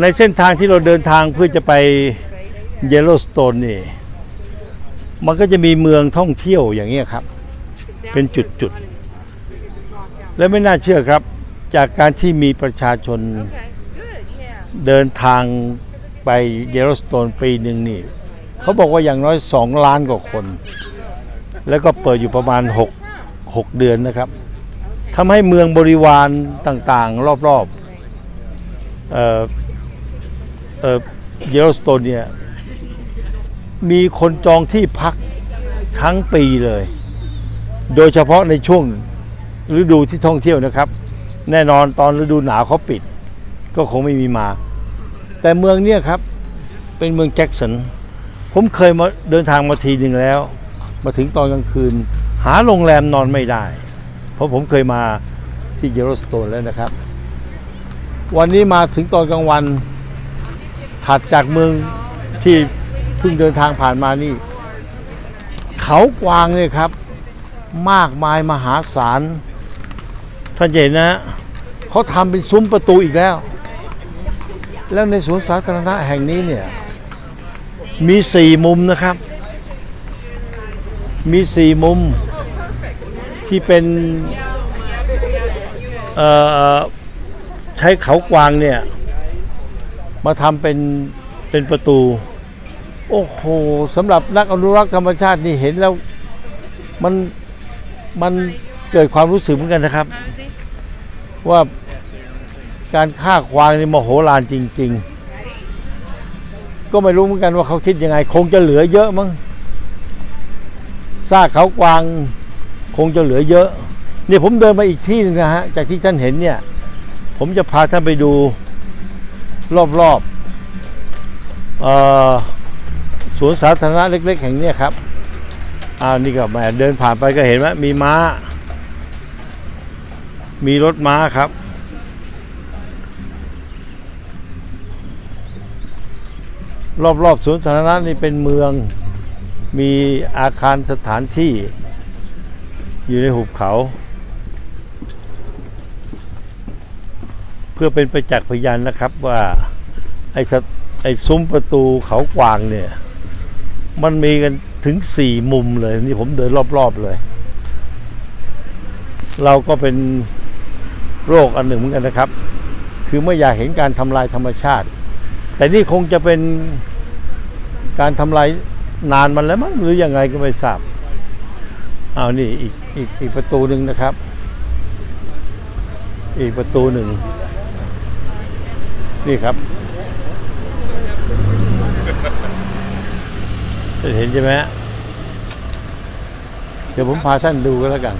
ในเส้นทางที่เราเดินทางเพื่อจะไปเยลโลสโตนนี่มันก็จะมีเมืองท่องเที่ยวอย่างเงี้ยครับ เป็นจุดๆ และไม่น่าเชื่อครับ จากการที่มีประชาชน Okay, yeah. เดินทางไปเยลโลสโตนปีหนึ่งนี่เขาบอกว่าอย่างน้อย 2 ล้านกว่าคน แล้วก็เปิดอยู่ประมาณ 6 6 เดือนนะครับทำให้เมืองบริวารต่างๆ รอบๆ เออเอ่อเยลโลสโตนเนี่ยมีคนจองที่พักทั้งปีเลย โดยเฉพาะในช่วงฤดูที่ท่องเที่ยวนะครับ แน่นอนตอนฤดูหนาวเขาปิด ก็คงไม่มีมา แต่เมืองเนี่ยครับเป็นเมืองแจ็คสัน ผมเคยมาเดินทางมาทีหนึ่งแล้ว มาถึงตอนกลางคืน หาโรงแรมนอนไม่ได้ เพราะผมเคยมาที่เยลโลสโตนแล้วนะครับ วันนี้มาถึงตอนกลางวัน ถัดจากเมืองที่เพิ่งเดินทางผ่านมานี่ เขากวางเนี่ยครับ มากมายมหาศาลท่านเห็นนะเขาทำเป็นซุ้มประตูอีกแล้ว แล้วในสวนสาธารณะแห่งนี้เนี่ย มีสี่มุมนะครับ มีสี่มุมที่เป็นใช้เขากวางเนี่ย มาทำเป็นเป็นประตู โอ้โหสำหรับนักอนุรักษ์ธรรมชาตินี่เห็นแล้วมันมันเกิดความรู้สึกเหมือนกันนะครับ ว่าการฆ่าควางนี่มโหฬารจริง ๆ ก็ไม่รู้เหมือนกันว่าเขาคิดยังไง คงจะเหลือเยอะมั้งซากเขากวางคงจะเหลือเยอะเนี่ยผมเดินมาอีกที่หนึงนะฮะจากที่ท่านเห็นเนี่ย ผมจะพาท่านไปดู รอบๆเอ่อสวนสาธารณะเล็ก ๆ แห่งนี้ครับอ้าวนี่ก็แหมเดินผ่านไปก็เห็นว่ามีม้า มีรถม้าครับ รอบๆสวนสาธารณะนี่เป็นเมือง มีอาคารสถานที่อยู่ในหุบเขา พื่อเป็นประจักษ์พยานนะครับว่าไอ้สไอ้ซุ้มประตูเขากวางเนี่ย มันมีกันถึงสี่มุมเลยนี่ผมเดินรอบๆเลย เราก็เป็นโรคอันหนึ่งเหมือนกันนะครับ คือไม่อยากเห็นการทำลายธรรมชาติ แต่นี่คงจะเป็นการทำลายนานมันแล้วมั้งหรือยังไงก็ไม่ทราบเอานี่อีกอีกอีกประตูหนึ่งนะครับ อีกประตูหนึ่ง นี่ครับจะเห็นใช่ไหมฮะเดี๋ยวผมพาท่านดูก็แล้วกัน